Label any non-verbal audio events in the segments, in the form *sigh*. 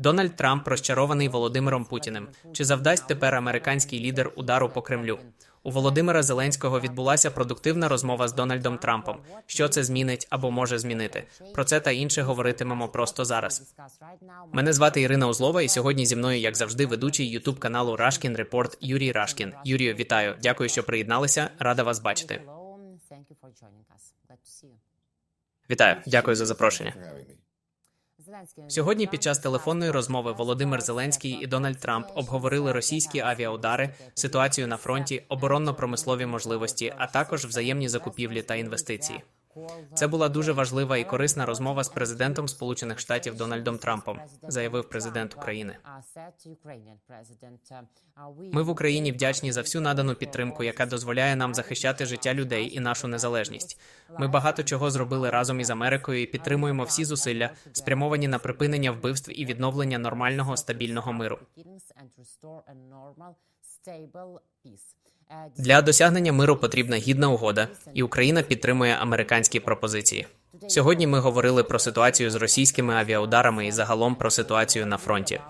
Дональд Трамп розчарований Володимиром Путіним. Чи завдасть тепер американський лідер удару по Кремлю? У Володимира Зеленського відбулася продуктивна розмова з Дональдом Трампом. Що це змінить або може змінити? Про це та інше говоритимемо просто зараз. Мене звати Ірина Узлова, і сьогодні зі мною, як завжди, ведучий Ютуб каналу Рашкін Репорт Юрій Рашкін. Юрію, вітаю! Дякую, що приєдналися. Рада вас бачити. Вітаю, дякую за запрошення. Сьогодні під час телефонної розмови Володимир Зеленський і Дональд Трамп обговорили російські авіаудари, ситуацію на фронті, оборонно-промислові можливості, а також взаємні закупівлі та інвестиції. Це була дуже важлива і корисна розмова з президентом Сполучених Штатів Дональдом Трампом, заявив президент України. Ми в Україні вдячні за всю надану підтримку, яка дозволяє нам захищати життя людей і нашу незалежність. Ми багато чого зробили разом із Америкою і підтримуємо всі зусилля, спрямовані на припинення вбивств і відновлення нормального стабільного миру. Для досягнення миру потрібна гідна угода, і Україна підтримує американські пропозиції. Сьогодні ми говорили про ситуацію з російськими авіаударами і загалом про ситуацію на фронті.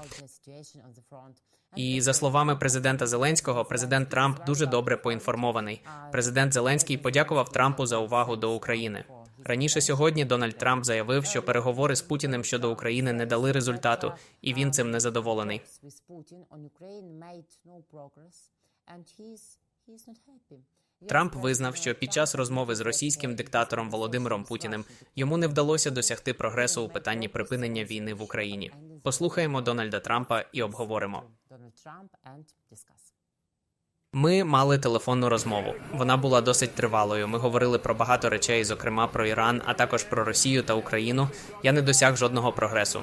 І за словами президента Зеленського, президент Трамп дуже добре поінформований. Президент Зеленський подякував Трампу за увагу до України. Раніше сьогодні Дональд Трамп заявив, що переговори з Путіним щодо України не дали результату, і він цим не задоволений. Трамп визнав, що під час розмови з російським диктатором Володимиром Путіним йому не вдалося досягти прогресу у питанні припинення війни в Україні. Послухаємо Дональда Трампа і обговоримо. Ми мали телефонну розмову. Вона була досить тривалою. Ми говорили про багато речей, зокрема про Іран, а також про Росію та Україну. Я не досяг жодного прогресу.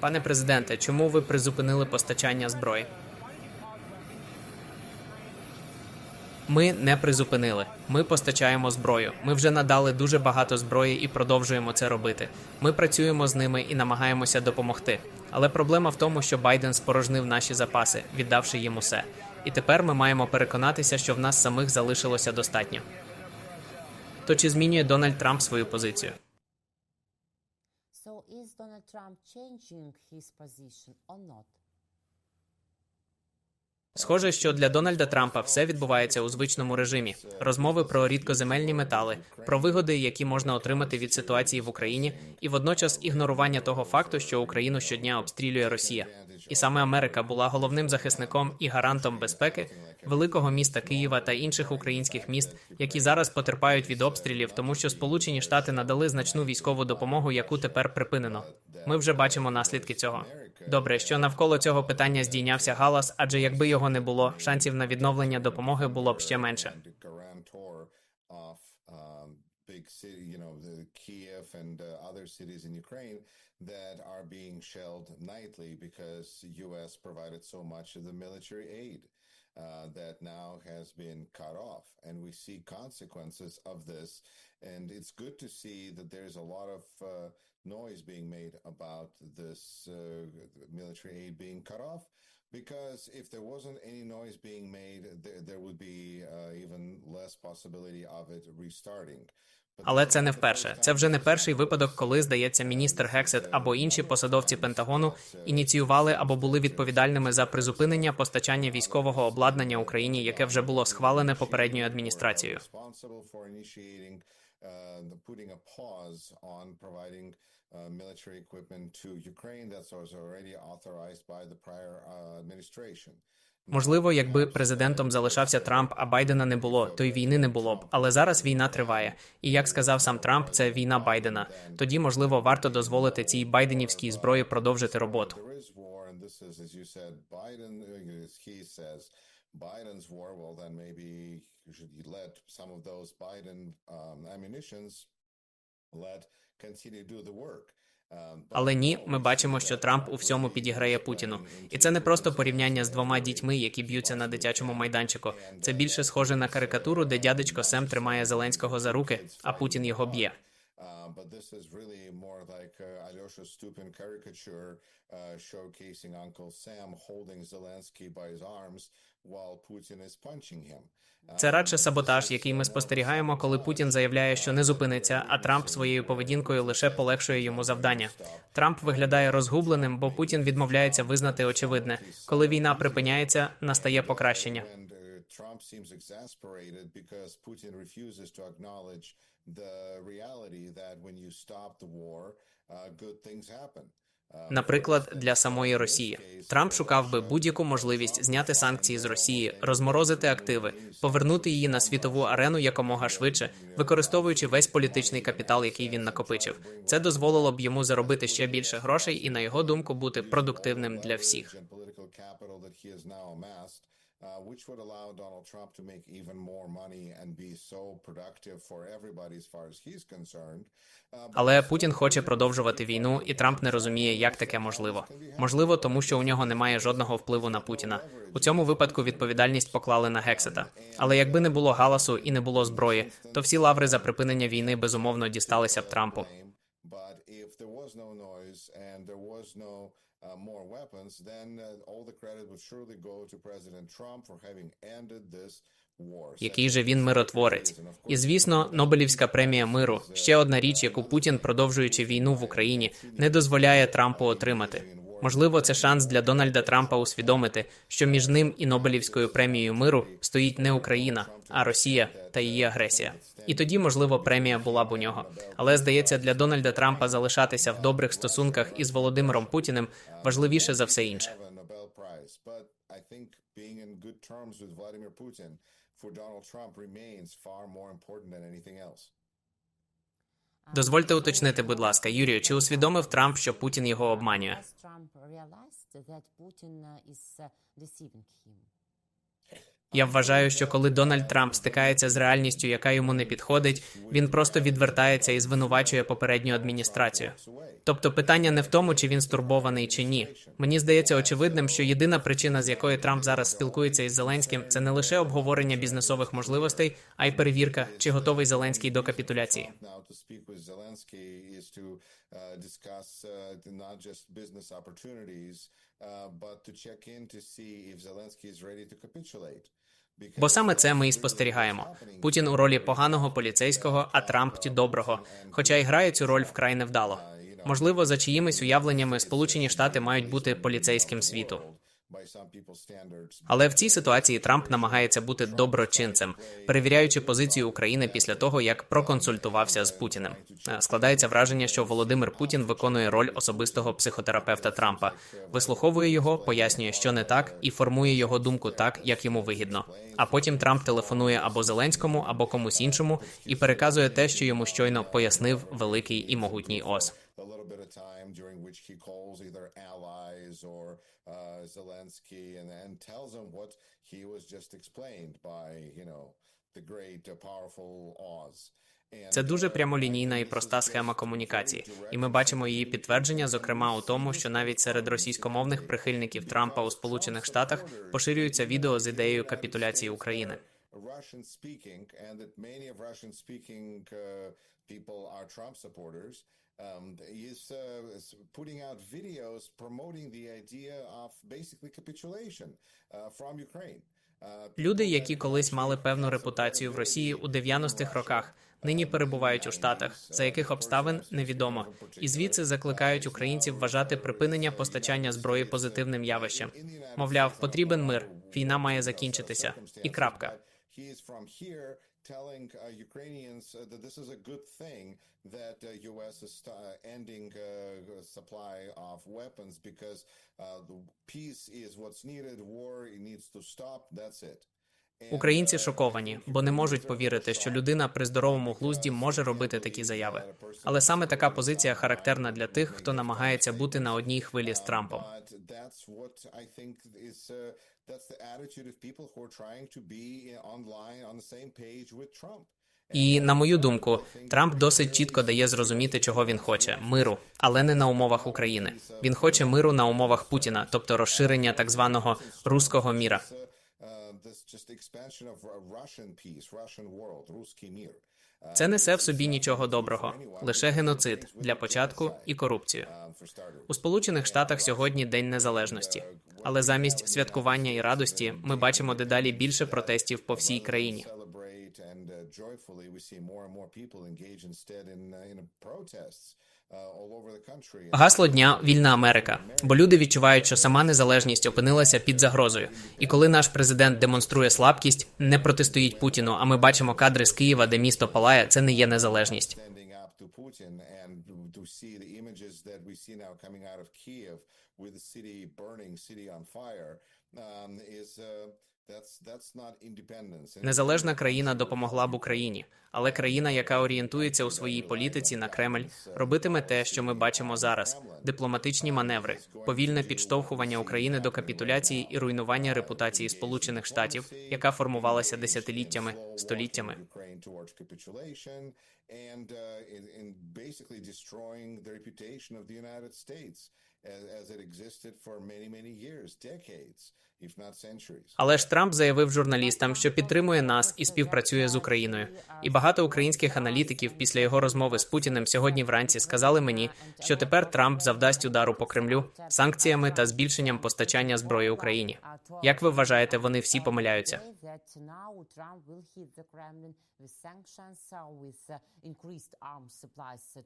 Пане президенте, чому ви призупинили постачання зброї? Ми не призупинили. Ми постачаємо зброю. Ми вже надали дуже багато зброї і продовжуємо це робити. Ми працюємо з ними і намагаємося допомогти. Але проблема в тому, що Байден спорожнив наші запаси, віддавши їм усе. І тепер ми маємо переконатися, що в нас самих залишилося достатньо. То чи змінює Дональд Трамп свою позицію? So is Donald Trump changing his position or not? Схоже, що для Дональда Трампа все відбувається у звичному режимі: розмови про рідкоземельні метали, про вигоди, які можна отримати від ситуації в Україні, і водночас ігнорування того факту, що Україну щодня обстрілює Росія. І саме Америка була головним захисником і гарантом безпеки великого міста Києва та інших українських міст, які зараз потерпають від обстрілів, тому що Сполучені Штати надали значну військову допомогу, яку тепер припинено. Ми вже бачимо наслідки цього. Добре, що навколо цього питання здійнявся галас, адже якби його не було, шансів на відновлення допомоги було б ще менше. um, uh, uh, consequences of this. And it's good to see that there's a lot of uh, noise being made about this uh, military aid being cut off. Because if there wasn't any noise being made, there, there would be uh, even less possibility of it restarting. Але це не вперше. Це вже не перший випадок, коли здається, міністр Гексет або інші посадовці Пентагону ініціювали або були відповідальними за призупинення постачання військового обладнання Україні, яке вже було схвалене попередньою адміністрацією. Uh, the putting a pause on providing uh, military equipment to Ukraine that was already authorized by the prior uh, administration. Можливо, якби президентом залишався Трамп, а Байдена не було, то й війни не було б. Але зараз війна триває. І як сказав сам Трамп, це війна Байдена. Тоді, можливо, варто дозволити цій байденівській зброї продовжити роботу. Biden's war. Well, then maybe you should let some of those Biden um, ammunitions let continue do the work. Um, Але ні, ми бачимо, що Трамп у всьому підіграє Путіну. І це не просто порівняння з двома дітьми, які б'ються на дитячому майданчику. Це більше схоже на карикатуру, де дядечко Сем тримає Зеленського за руки, а Путін його б'є. Um, but this is really more like uh, Alyosha Stupin caricature uh, showcasing Uncle Sam holding Zelensky by his arms while Putin is punching him. Це радше саботаж, який ми спостерігаємо, коли Путін заявляє, що не зупиниться, а Трамп своєю поведінкою лише полегшує йому завдання. Трамп виглядає розгубленим, бо Путін відмовляється визнати очевидне. Коли війна припиняється, настає покращення. And uh, Trump seems exasperated because Putin refuses to acknowledge uh. Uh, Наприклад, для самої Росії Трамп шукав би будь-яку можливість зняти санкції з Росії, розморозити активи, повернути її на світову арену якомога швидше, використовуючи весь політичний капітал, який він накопичив. Це дозволило б йому заробити ще більше грошей і, на його думку, бути продуктивним для всіх. Uh, which would allow Donald Trump to make even more money and be so productive for everybody as far as he's concerned. Uh, Але Путін хоче продовжувати війну, і Трамп не розуміє, як таке можливо. Можливо, тому що у нього немає жодного впливу на Путіна. У цьому випадку відповідальність поклали на Гексета. Але якби не було галасу і не було зброї, то всі лаври за припинення війни безумовно дісталися б Трампу. Uh, more weapons, then uh, all the credit would surely go to President Trump for having ended this war. Який же він миротворець? І звісно, Нобелівська премія миру ще одна річ, яку Путін, продовжуючи війну в Україні, не дозволяє Трампу отримати. Можливо, це шанс для Дональда Трампа усвідомити, що між ним і Нобелівською премією миру стоїть не Україна, а Росія та її агресія. І тоді, можливо, премія була б у нього. Але здається, для Дональда Трампа залишатися в добрих стосунках із Володимиром Путіним важливіше за все інше. Дозвольте уточнити, будь ласка, Юрію, чи усвідомив Трамп, що Путін його обманює? Uh, uh? Я вважаю, що коли Дональд Трамп стикається з реальністю, яка йому не підходить, він просто відвертається і звинувачує попередню адміністрацію. Тобто питання не в тому, чи він стурбований чи ні. Мені здається очевидним, що єдина причина, з якої Трамп зараз спілкується із Зеленським, це не лише обговорення бізнесових можливостей, а й перевірка, чи готовий Зеленський до капітуляції. Uh, discuss uh, not just business opportunities, uh, but to check in to see if Zelensky is ready to capitulate. Бо саме це ми і спостерігаємо. Путін у ролі поганого поліцейського, а Трамп доброго, хоча і грає цю роль вкрай невдало. Можливо, за чиїмись уявленнями Сполучені Штати мають бути поліцейським світу. Але в цій ситуації Трамп намагається бути доброчинцем, перевіряючи позицію України після того, як проконсультувався з Путіним. Е, Складається враження, що Володимир Путін виконує роль особистого психотерапевта Трампа, вислуховує його, пояснює, що не так, і формує його думку так, як йому вигідно. А потім Трамп телефонує або Зеленському, або комусь іншому і переказує те, що йому щойно пояснив великий і могутній ос. Time during which he calls either allies or uh, Zelensky and, and tells him what he was just explained by, you know, the great, uh, powerful Oz. Це дуже uh, прямолінійна і проста схема комунікації, і ми бачимо її підтвердження, зокрема у тому, що навіть серед російськомовних прихильників Трампа у Сполучених Штатах поширюються відео з ідеєю капітуляції України. Uh, um, is, uh, putting out videos promoting the idea of basically capitulation uh, from Ukraine. Uh, Люди, які колись мали певну репутацію в Росії у 90-х роках, нині перебувають у Штатах, за яких обставин невідомо, і звідси закликають українців вважати припинення постачання зброї позитивним явищем. Мовляв, потрібен мир, війна має закінчитися. І крапка. Telling uh, Ukrainians uh, that this is a good thing that uh, U.S. is st- ending uh, supply of weapons because uh, the peace is what's needed, war it needs to stop. That's it. Українці шоковані, бо не можуть повірити, що людина при здоровому глузді може робити такі заяви. Але саме така позиція характерна для тих, хто намагається бути на одній хвилі з Трампом. І на мою думку, Трамп досить чітко дає зрозуміти, чого він хоче миру, але не на умовах України. Він хоче миру на умовах Путіна, тобто розширення так званого руського міра. Russian peace, Russian world, русский мир. Це несе в собі нічого доброго, лише геноцид для початку і корупцію. У Сполучених Штатах сьогодні День Незалежності, але замість святкування і радості ми бачимо дедалі більше протестів по всій країні. And uh, joyfully, we see more and more people engage instead in uh, protests Гасло дня вільна Америка, бо люди відчувають, що сама незалежність опинилася під загрозою. І коли наш президент демонструє слабкість, не протистоїть Путіну. А ми бачимо кадри з Києва, де місто палає. Це не є незалежність. standing uh, Незалежна країна допомогла б Україні, але країна, яка орієнтується у своїй політиці на Кремль, робитиме те, що ми бачимо зараз: дипломатичні маневри, повільне підштовхування України до капітуляції і руйнування репутації Сполучених Штатів, яка формувалася десятиліттями, століттями. As, it existed for many, many years, decades, if not centuries. Але ж Трамп заявив журналістам, що підтримує нас і співпрацює з Україною. І багато українських аналітиків після його розмови з Путіним сьогодні вранці сказали мені, що тепер Трамп завдасть удару по Кремлю санкціями та збільшенням постачання зброї Україні. Як ви вважаєте, вони всі помиляються?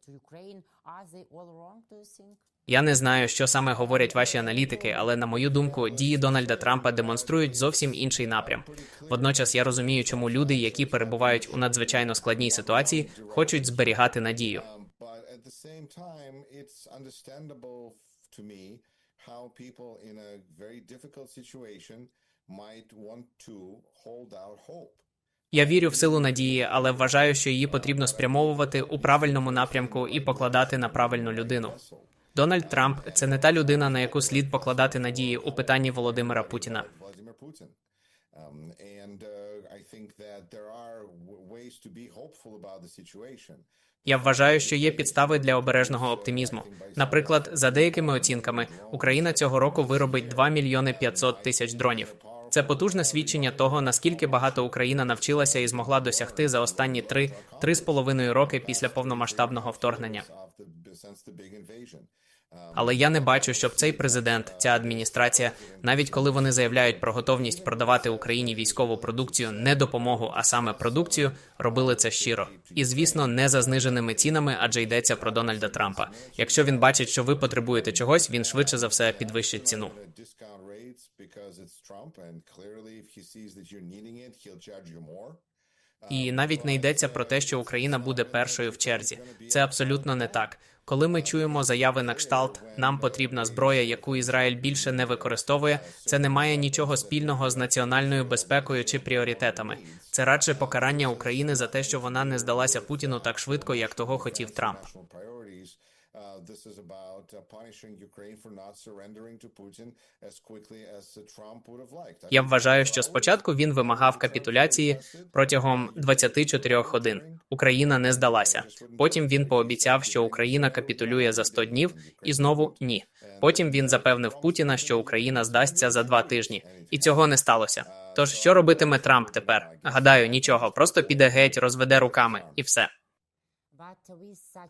Ukraine. Are they all wrong, do you think? Я не знаю, що саме говорять ваші аналітики, але на мою думку, дії Дональда Трампа демонструють зовсім інший напрям. Водночас я розумію, чому люди, які перебувають у надзвичайно складній ситуації, хочуть зберігати надію. Я вірю в силу надії, але вважаю, що її потрібно спрямовувати у правильному напрямку і покладати на правильну людину. Дональд Трамп це не та людина, на яку слід покладати надії у питанні Володимира Путіна. The situation. Я вважаю, що є підстави для обережного оптимізму. Наприклад, за деякими оцінками, Україна цього року виробить 2 мільйони 500 тисяч дронів. Це потужне свідчення того, наскільки багато Україна навчилася і змогла досягти за останні три три з половиною роки після повномасштабного вторгнення. Але я не бачу, щоб цей президент, ця адміністрація, навіть коли вони заявляють про готовність продавати Україні військову продукцію, не допомогу, а саме продукцію, робили це щиро. І звісно, не за зниженими цінами, адже йдеться про Дональда Трампа. Якщо він бачить, що ви потребуєте чогось, він швидше за все підвищить ціну. because it's Trump, and clearly, if he sees that you're needing it, he'll charge you more. І навіть не йдеться про те, що Україна буде першою в черзі. Це абсолютно не так. Коли ми чуємо заяви на кшталт, нам потрібна зброя, яку Ізраїль більше не використовує. Це не має нічого спільного з національною безпекою чи пріоритетами. Це радше покарання України за те, що вона не здалася Путіну так швидко, як того хотів Трамп. Uh, this is about uh, punishing Ukraine for not surrendering to Putin as quickly as uh, Trump would have liked. Я вважаю, що спочатку він вимагав капітуляції протягом 24 годин. Україна не здалася. Потім він пообіцяв, що Україна капітулює за 100 днів, і знову ні. Потім він запевнив Путіна, що Україна здасться за два тижні, і цього не сталося. Тож що робитиме Трамп тепер? Гадаю, нічого, просто піде геть, розведе руками, і все.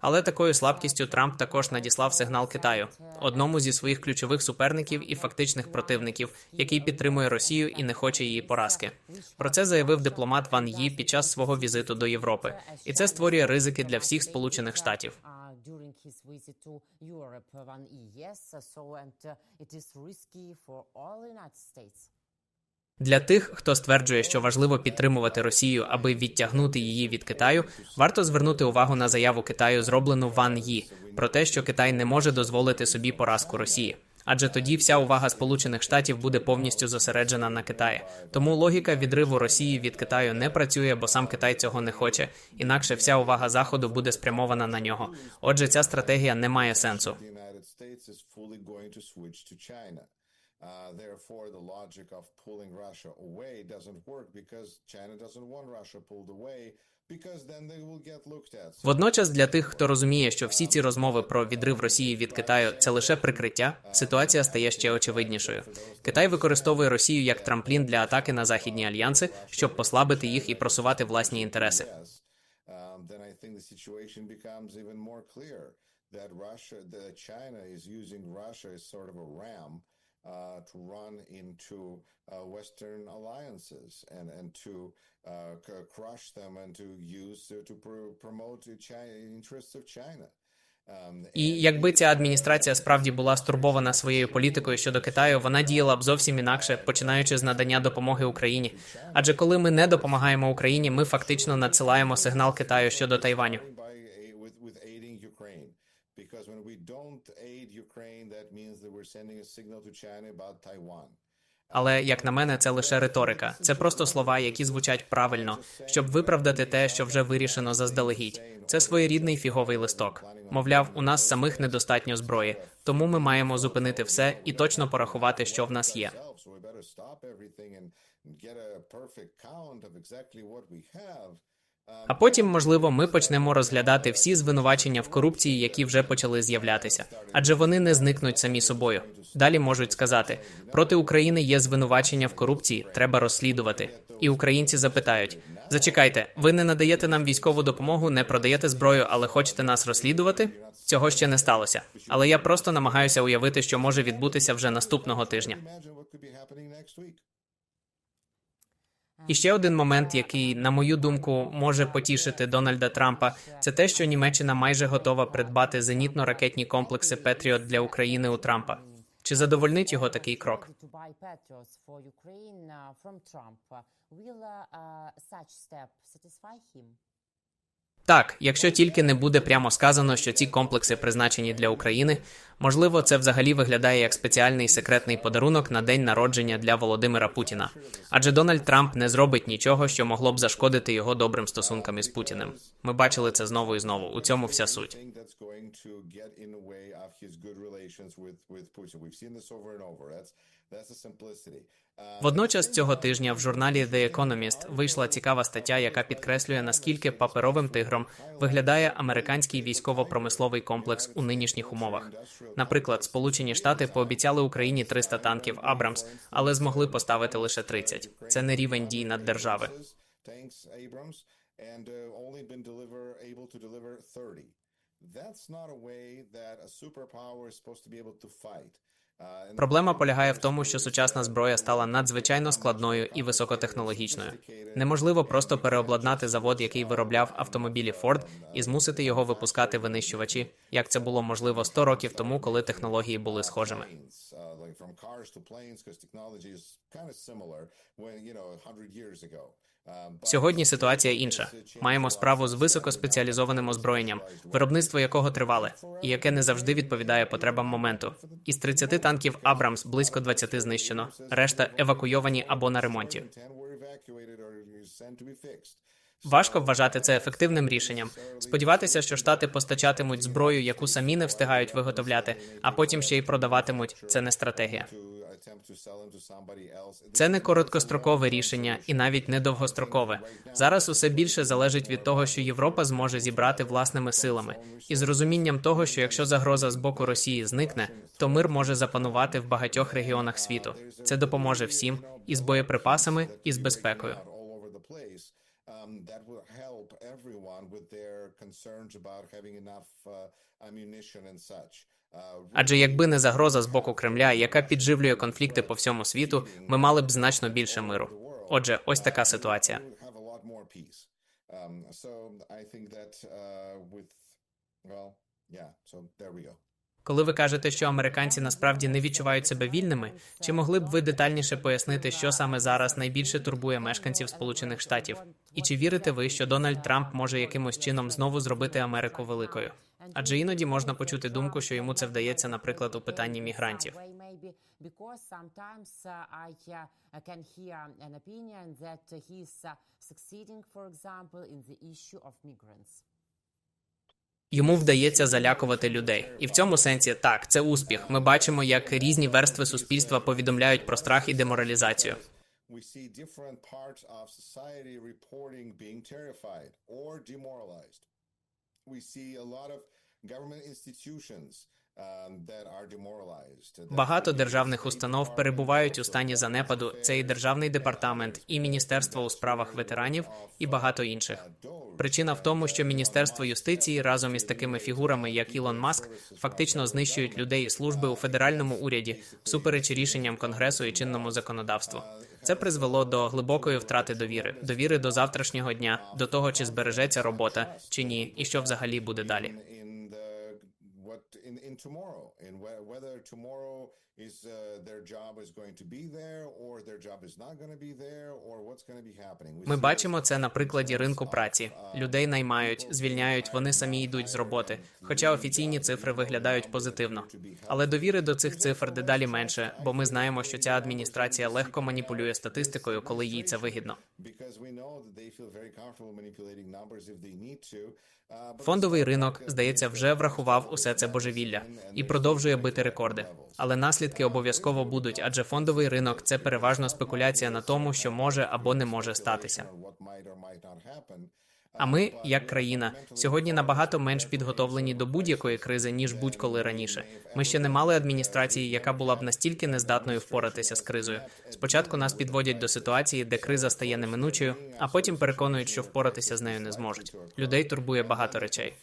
Але такою слабкістю Трамп також надіслав сигнал Китаю, одному зі своїх ключових суперників і фактичних противників, який підтримує Росію і не хоче її поразки. Про це заявив дипломат Ван Ї під час свого візиту до Європи, і це створює ризики для всіх Сполучених Штатів. during his visit to Europe States. Для тих, хто стверджує, що важливо підтримувати Росію, аби відтягнути її від Китаю, варто звернути увагу на заяву Китаю, зроблену Ван Ї, про те, що Китай не може дозволити собі поразку Росії. Адже тоді вся увага Сполучених Штатів буде повністю зосереджена на Китаї. Тому логіка відриву Росії від Китаю не працює, бо сам Китай цього не хоче. Інакше вся увага Заходу буде спрямована на нього. Отже, ця стратегія не має сенсу. Uh, therefore, the logic of pulling Russia away doesn't work because China doesn't want Russia pulled away because then they will get looked at. Водночас, для тих, хто розуміє, що всі ці розмови про відрив Росії від Китаю це лише прикриття, ситуація стає ще очевиднішою. Китай використовує Росію як трамплін для атаки на західні альянси, щоб послабити їх і просувати власні інтереси. Yes, um, then I think the situation becomes even more clear that Russia, that China is using Russia as sort of a ram uh, to run into uh, Western alliances and and to uh, c- crush them and to use to, to pr- promote China interests of China. Um, І якби ця адміністрація *laughs* справді була стурбована своєю політикою щодо Китаю, вона діяла б зовсім інакше, починаючи з надання допомоги Україні. Адже коли ми не допомагаємо Україні, ми фактично надсилаємо сигнал Китаю щодо Тайваню. by a- with with aiding Ukraine, because when we don't aid Ukraine, that means that we're sending a signal to China about Taiwan. Але як на мене, це лише риторика. Це просто слова, які звучать правильно, щоб виправдати те, що вже вирішено заздалегідь. Це своєрідний фіговий листок. Мовляв, у нас самих недостатньо зброї, тому ми маємо зупинити все і точно порахувати, що в нас є. А потім, можливо, ми почнемо розглядати всі звинувачення в корупції, які вже почали з'являтися, адже вони не зникнуть самі собою. Далі можуть сказати: проти України є звинувачення в корупції, треба розслідувати. І українці запитають: зачекайте, ви не надаєте нам військову допомогу, не продаєте зброю, але хочете нас розслідувати? Цього ще не сталося. Але я просто намагаюся уявити, що може відбутися вже наступного тижня. imagine what could be happening next week. І ще один момент, який, на мою думку, може потішити Дональда Трампа, це те, що Німеччина майже готова придбати зенітно-ракетні комплекси Петріот для України у Трампа. Чи задовольнить його такий крок? Так, якщо тільки не буде прямо сказано, що ці комплекси призначені для України, можливо, це взагалі виглядає як спеціальний секретний подарунок на день народження для Володимира Путіна. Адже Дональд Трамп не зробить нічого, що могло б зашкодити його добрим стосункам із Путіним. Ми бачили це знову і знову. У цьому вся суть. Водночас цього тижня в журналі The Economist вийшла цікава стаття, яка підкреслює наскільки паперовим тигром виглядає американський військово-промисловий комплекс у нинішніх умовах. Наприклад, Сполучені Штати пообіцяли Україні 300 танків Абрамс, але змогли поставити лише 30. Це не рівень дій Abrams and uh, only been deliver able to deliver 30. That's not a way that a superpower is supposed to be able to fight. Проблема полягає в тому, що сучасна зброя стала надзвичайно складною і високотехнологічною. Неможливо просто переобладнати завод, який виробляв автомобілі Ford, і змусити його випускати винищувачі, як це було можливо 100 років тому, коли технології були схожими. uh, from cars to planes, because technology is kind of similar when you know 100 years ago. Сьогодні ситуація інша. Маємо справу з високоспеціалізованим озброєнням, виробництво якого тривале, і яке не завжди відповідає потребам моменту. Із 30 танків Абрамс близько 20 знищено, решта евакуйовані або на ремонті. 10 were evacuated or sent to be fixed. Важко вважати це ефективним рішенням. Сподіватися, що штати постачатимуть зброю, яку самі не встигають виготовляти, а потім ще й продаватимуть. Це не стратегія. Це не короткострокове рішення і навіть не довгострокове. Зараз усе більше залежить від того, що Європа зможе зібрати власними силами, і з розумінням того, що якщо загроза з боку Росії зникне, то мир може запанувати в багатьох регіонах світу. Це допоможе всім і з боєприпасами, і з безпекою. Um, that will help everyone with their concerns about having enough uh, ammunition and such. Uh, Адже якби не загроза з боку Кремля, яка підживлює конфлікти по всьому світу, ми мали б значно більше миру. Отже, ось така ситуація. Um, so I think that uh, with, well, yeah. So there we go. Коли ви кажете, що американці насправді не відчувають себе вільними, чи могли б ви детальніше пояснити, що саме зараз найбільше турбує мешканців Сполучених Штатів? І чи вірите ви, що Дональд Трамп може якимось чином знову зробити Америку великою? Адже іноді можна почути думку, що йому це вдається, наприклад, у питанні мігрантів. Uh, uh, uh, for example, in the issue of migrants. Йому вдається залякувати людей, і в цьому сенсі так, це успіх. Ми бачимо, як різні верстви суспільства повідомляють про страх і деморалізацію. We see a lot of government institutions um, Багато державних установ перебувають у стані занепаду. Це і державний департамент, і міністерство у справах ветеранів, і багато інших. Причина в тому, що Міністерство юстиції разом із такими фігурами, як Ілон Маск, фактично знищують людей і служби у федеральному уряді всупереч рішенням Конгресу і чинному законодавству. Це призвело до глибокої втрати довіри, довіри до завтрашнього дня, до того, чи збережеться робота чи ні, і що взагалі буде далі. In, in tomorrow. In whe- whether tomorrow is uh, their job is going to be there or their job is not going to be there or what's going to be happening. Ми бачимо це на прикладі ринку праці. Людей наймають, звільняють, вони самі йдуть з роботи. Хоча офіційні цифри виглядають позитивно. Але довіри до цих цифр дедалі менше, бо ми знаємо, що ця адміністрація легко маніпулює статистикою, коли їй це вигідно. Uh, Фондовий ринок, здається, вже врахував усе це божевілля і продовжує бити рекорди. Але наслідки обов'язково будуть, адже фондовий ринок це переважно спекуляція на тому, що може або не може статися. А ми, як країна, сьогодні набагато менш підготовлені до будь-якої кризи ніж будь-коли раніше. Ми ще не мали адміністрації, яка була б настільки нездатною впоратися з кризою. Спочатку нас підводять до ситуації, де криза стає неминучою, а потім переконують, що впоратися з нею не зможуть. Людей турбує багато речей.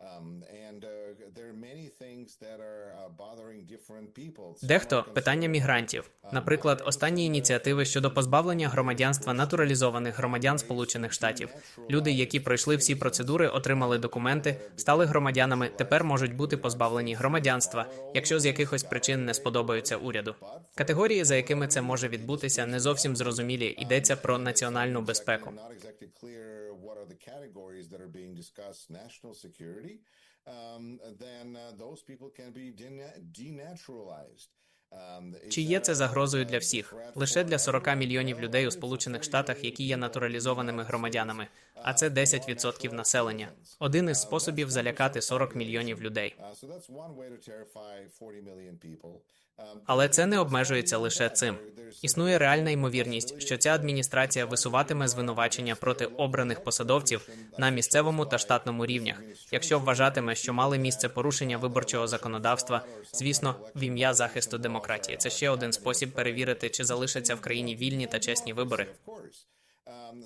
And. Um, and uh, there are many things that are uh, bothering different people. Дехто питання мігрантів, наприклад, останні ініціативи щодо позбавлення громадянства натуралізованих громадян Сполучених Штатів. Люди, які пройшли всі процедури, отримали документи, стали громадянами, тепер можуть бути позбавлені громадянства, якщо з якихось причин не сподобаються уряду. Категорії, за якими це може відбутися, не зовсім зрозумілі. Йдеться про національну безпеку. What are the categories that are being discussed national security, um, then uh, those people can be dena- denaturalized. Um, Чи є це загрозою для всіх? Лише для 40 everyone? мільйонів людей у Сполучених Штатах, які є натуралізованими громадянами. А це uh, 10% населення. Один із способів залякати 40 мільйонів людей. So that's one way to terrify 40 million people. Але це не обмежується лише цим. Існує реальна ймовірність, що ця адміністрація висуватиме звинувачення проти обраних посадовців на місцевому та штатному рівнях, якщо вважатиме, що мали місце порушення виборчого законодавства, звісно, в ім'я захисту демократії. Це ще один спосіб перевірити, чи залишаться в країні вільні та чесні вибори. Um.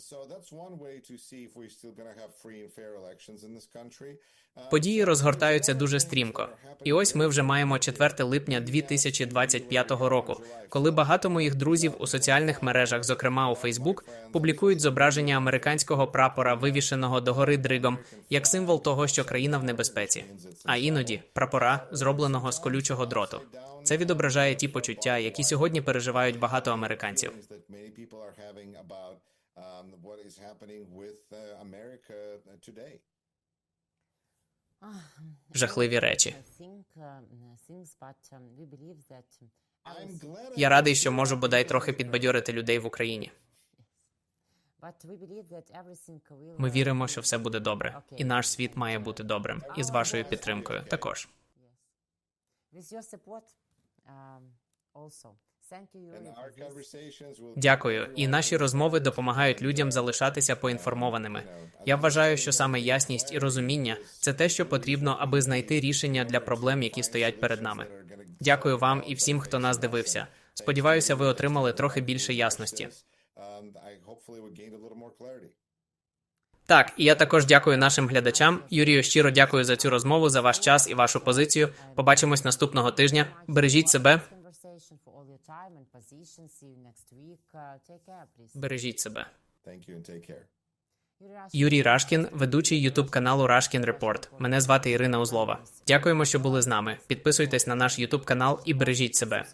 Uh, Події розгортаються дуже стрімко. І ось ми вже маємо 4 липня 2025 року, коли багато моїх друзів у соціальних мережах, зокрема у Фейсбук, публікують зображення американського прапора, вивішеного догори дригом, як символ того, що країна в небезпеці. А іноді прапора, зробленого з колючого дроту. Це відображає ті почуття, які сьогодні переживають багато американців. Um, what is happening with uh, America uh, today. Жахливі речі. Um, um, um, Я радий, що можу бодай трохи підбадьорити людей в Україні. Ми uh, віримо, що все буде добре, і наш світ має бути добрим, і з вашою підтримкою також. Дякую. І наші розмови допомагають людям залишатися поінформованими. Я вважаю, що саме ясність і розуміння це те, що потрібно, аби знайти рішення для проблем, які стоять перед нами. Дякую вам і всім, хто нас дивився. Сподіваюся, ви отримали трохи більше ясності. Так, і я також дякую нашим глядачам. Юрію, щиро дякую за цю розмову, за ваш час і вашу позицію. Побачимось наступного тижня. Бережіть себе, бережіть себе. Thank you and take care. Yuri Rashkin, Юрій Рашкін, ведучий Ютуб каналу Рашкін Репорт. Мене звати Ірина Узлова. Дякуємо, що були з нами. Підписуйтесь на наш Ютуб канал і бережіть себе.